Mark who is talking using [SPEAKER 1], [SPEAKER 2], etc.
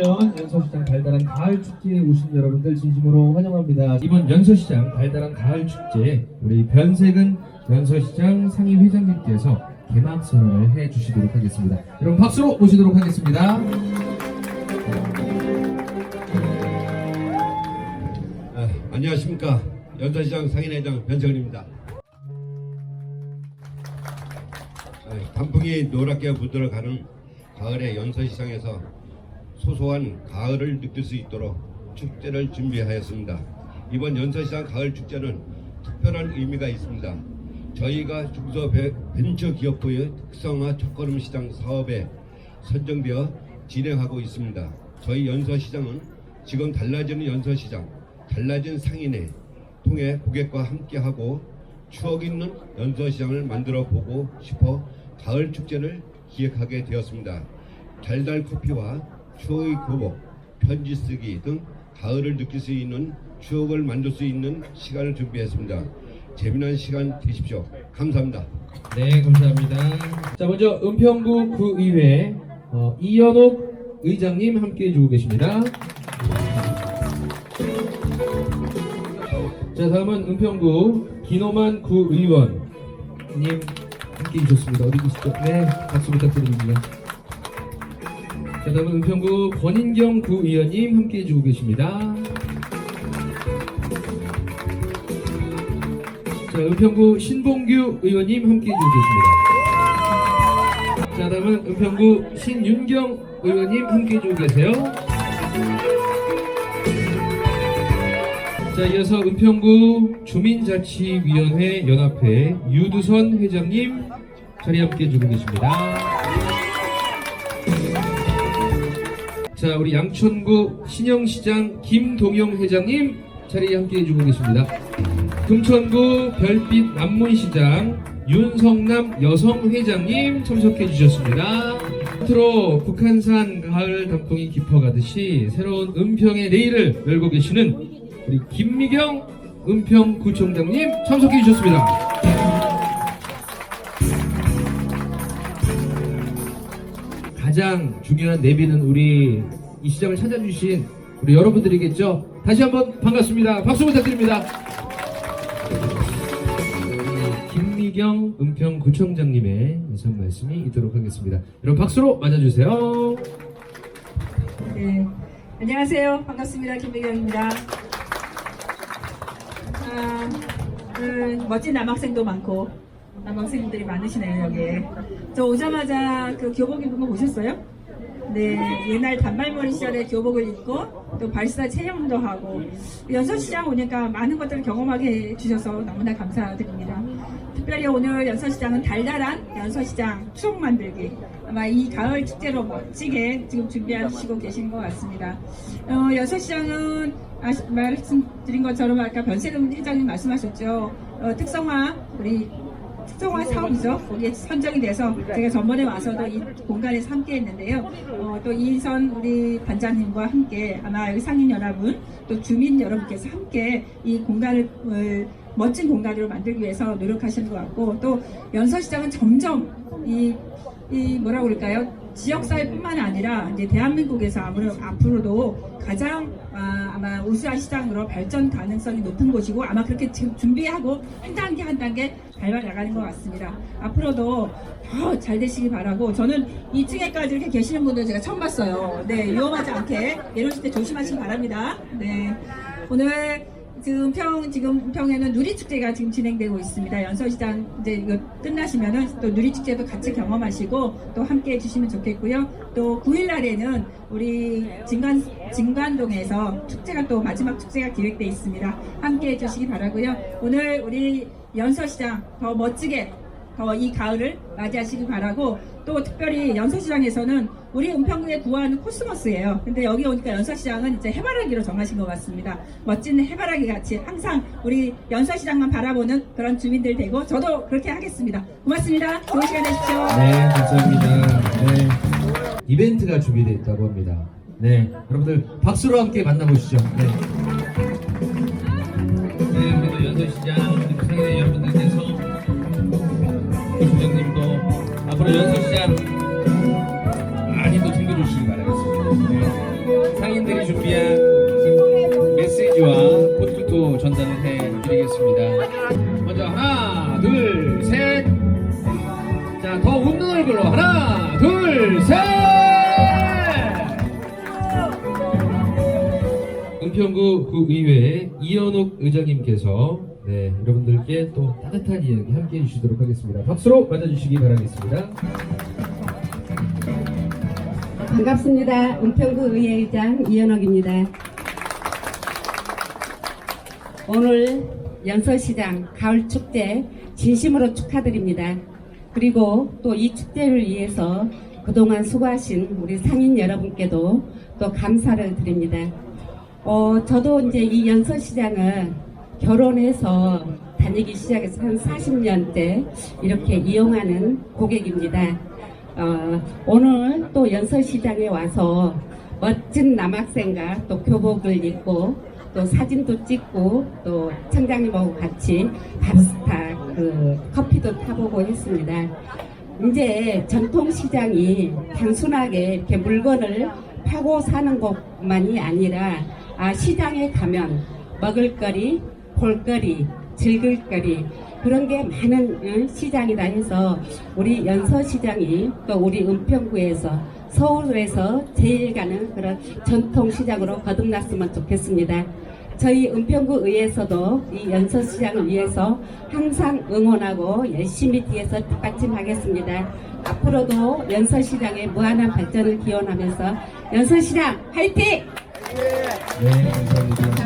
[SPEAKER 1] 2022년 연서시장 달달한 가을 축제에 오신 여러분들 진심으로 환영합니다. 이번 연서시장 달달한 가을 축제 우리 변색은 연서시장 상임 회장님께서 개막 선언을 해주시도록 하겠습니다. 여러분 박수로 모시도록 하겠습니다.
[SPEAKER 2] 아, 안녕하십니까 연서시장 상인회장 변정은입니다. 아, 단풍이 노랗게 묻어가는 가을의 연서시장에서 소소한 가을을 느낄 수 있도록 축제를 준비하였습니다. 이번 연서시장 가을 축제는 특별한 의미가 있습니다. 저희가 중소벤처기업부의 특성화 첫걸음 시장 사업에 선정되어 진행하고 있습니다. 저희 연서시장은 지금 달라지는 연서시장, 달라진 상인회 통해 고객과 함께하고 추억 있는 연서시장을 만들어 보고 싶어 가을 축제를 기획하게 되었습니다. 달달 커피와 추억의 교복, 편지 쓰기 등 가을을 느낄 수 있는 추억을 만들 수 있는 시간을 준비했습니다. 재미난 시간 되십시오. 감사합니다.
[SPEAKER 1] 네, 감사합니다. 자, 먼저 은평구 구의회 어, 이연옥 의장님 함께 해주고 계십니다. 자, 다음은 은평구 김호만 구의원님 함께 해주셨습니다. 어디 계시죠? 네, 박수 부탁드립니다. 자, 다음은 은평구 권인경 구의원님 함께 해 주고 계십니다. 자, 은평구 신봉규 의원님 함께 해 주고 계십니다. 자, 다음은 은평구 신윤경 의원님 함께 해 주고 계세요. 자, 이어서 은평구 주민자치위원회 연합회 유두선 회장님 자리 함께 해 주고 계십니다. 자, 우리 양천구 신영시장 김동영 회장님 자리에 함께 해 주고 계십니다. 금천구 별빛 남문시장 윤성남 여성회장님 참석해 주셨습니다. 끝으로 북한산 가을 단풍이 깊어가듯이 새로운 은평의 내일을 열고 계시는 우리 김미경 은평구청장님 참석해 주셨습니다. 가장 중요한 내비는 우리 이 시장을 찾아주신 우리 여러분들이겠죠. 다시 한번 반갑습니다. 박수 부탁드립니다. 우리 김미경 은평구청장님의 인사 말씀이 있도록 하겠습니다. 여러분 박수로 맞아주세요.
[SPEAKER 3] 네. 안녕하세요. 반갑습니다. 김미경입니다. 아, 음, 멋진 남학생도 많고 남학생들이 많으시네요 여기에. 저 오자마자 그 교복 입은 거 보셨어요? 네, 옛날 단발머리 시절에 교복을 입고 또 발사 체험도 하고 연서시장 오니까 많은 것들을 경험하게 해주셔서 너무나 감사드립니다. 특별히 오늘 연서시장은 달달한 연서시장 추억 만들기 아마 이 가을 축제로 멋지게 지금 준비하시고 계신 것 같습니다. 어, 연서시장은 말씀드린 것처럼 아까 변세금 회장님 말씀하셨죠. 어, 특성화 우리 특성화 사업이죠. 거기에 선정이 돼서 제가 전번에 와서도 이 공간에서 함께 했는데요. 어, 또 이선 우리 반장님과 함께 아마 여기 상인 여러분 또 주민 여러분께서 함께 이 공간을 어, 멋진 공간으로 만들기 위해서 노력하시는 것 같고 또 연서시장은 점점 이, 이 뭐라 그럴까요? 지역사회뿐만 아니라 이제 대한민국에서 아무래도 앞으로도 가장 아, 아마 우수한 시장으로 발전 가능성이 높은 곳이고 아마 그렇게 준비하고 한 단계 한 단계 밟아 나가는 것 같습니다. 앞으로도 더 잘 되시기 바라고 저는 2층에까지 이렇게 계시는 분들 제가 처음 봤어요. 네 위험하지 않게 내려오실 때 조심하시기 바랍니다. 네 오늘 지금 평 지금 평에는 누리 축제가 지금 진행되고 있습니다. 연서시장 이제 이거 끝나시면은 또 누리 축제도 같이 경험하시고 또 함께 해주시면 좋겠고요. 또 9일 날에는 우리 진관 진관동에서 축제가 또 마지막 축제가 기획돼 있습니다. 함께 해주시기 바라고요. 오늘 우리 연서시장 더 멋지게 더 이 가을을 맞이하시기 바라고 또 특별히 연서시장에서는 우리 은평구에 구하는 코스모스예요. 근데 여기 오니까 연서시장은 이제 해바라기로 정하신 것 같습니다. 멋진 해바라기 같이 항상 우리 연서시장만 바라보는 그런 주민들 되고 저도 그렇게 하겠습니다. 고맙습니다. 좋은 시간 되십시오.
[SPEAKER 1] 네, 감사합니다. 네. 이벤트가 준비되어 있다고 합니다. 네, 여러분들 박수로 함께 만나보시죠. 네. 네, 우리 연서시장 앞으로 연습 시간 많이도 챙겨주시기 바라겠습니다. 상인들이 준비한 메시지와 포트토 전달을 해드리겠습니다. 먼저 하나, 둘, 셋. 자, 더 웃는 얼굴로 하나, 둘, 셋. 은평구 구의회 이현욱 의장님께서 네, 여러분들. 께 또 따뜻한 이야기 함께 해주시도록 하겠습니다. 박수로 맞아주시기 바라겠습니다.
[SPEAKER 4] 반갑습니다. 은평구 의회의장 이현옥입니다. 오늘 연서시장 가을축제 진심으로 축하드립니다. 그리고 또 이 축제를 위해서 그동안 수고하신 우리 상인 여러분께도 또 감사를 드립니다. 어, 저도 이제 이 연서시장을 결혼해서 다니기 시작해서 한 40년째 이렇게 이용하는 고객입니다. 어, 오늘 또 연설시장에 와서 멋진 남학생과 또 교복을 입고 또 사진도 찍고 또 청장님하고 같이 바리스타 그 커피도 타보고 했습니다. 이제 전통시장이 단순하게 이렇게 물건을 파고 사는 것만이 아니라 아, 시장에 가면 먹을거리, 볼거리, 즐길거리 그런 게 많은 응, 시장이라 해서 우리 연서시장이 또 우리 은평구에서 서울에서 제일 가는 그런 전통시장으로 거듭났으면 좋겠습니다. 저희 은평구 의회에서도 이 연서시장을 위해서 항상 응원하고 열심히 뒤에서 뒷받침하겠습니다. 앞으로도 연서시장의 무한한 발전을 기원하면서 연서시장 화이팅!
[SPEAKER 1] 네, 감사합니다.